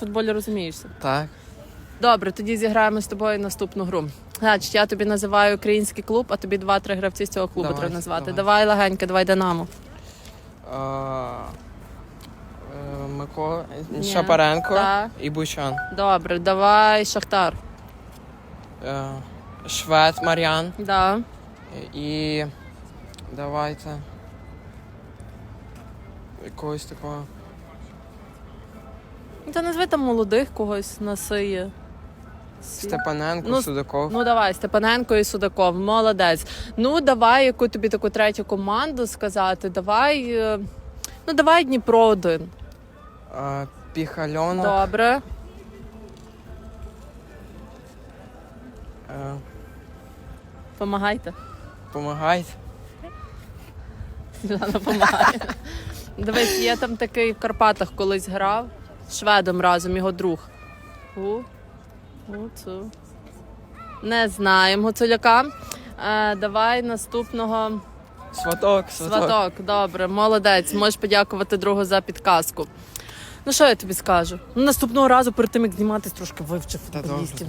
футболі розумієшся. Так. Добре, тоді зіграємо з тобою наступну гру. Значить, я тобі називаю український клуб, а тобі два-три гравці з цього клубу Давай, треба назвати. давай. Давай легенько, давай Динамо. А, е, Микола Ні. Шапаренко Так. і Бучан. Добре, давай Шахтар. Е, Швед Мар'ян. Да. І давайте. Якогось такого. Та назви там молодих когось на сиє. Сі- Степаненко, Ну, Судаков. Ну давай, Степаненко і Судаков, молодець. Ну давай яку тобі таку третю команду сказати. Давай. е, Ну давай Дніпро один. А, Піхальонок. Добре. Е, Помагайте. Помагайте. Світлана помагає. Дивись, я там такий в Карпатах колись грав шведом разом, його друг. У, Гуцу. Не знаємо Гуцуляка. Е, давай наступного Сваток, сваток. сваток. Добре, молодець. Можеш подякувати другу за підказку. Ну що я тобі скажу? Ну, наступного разу перед тим як зніматись, трошки вивчив футболістів.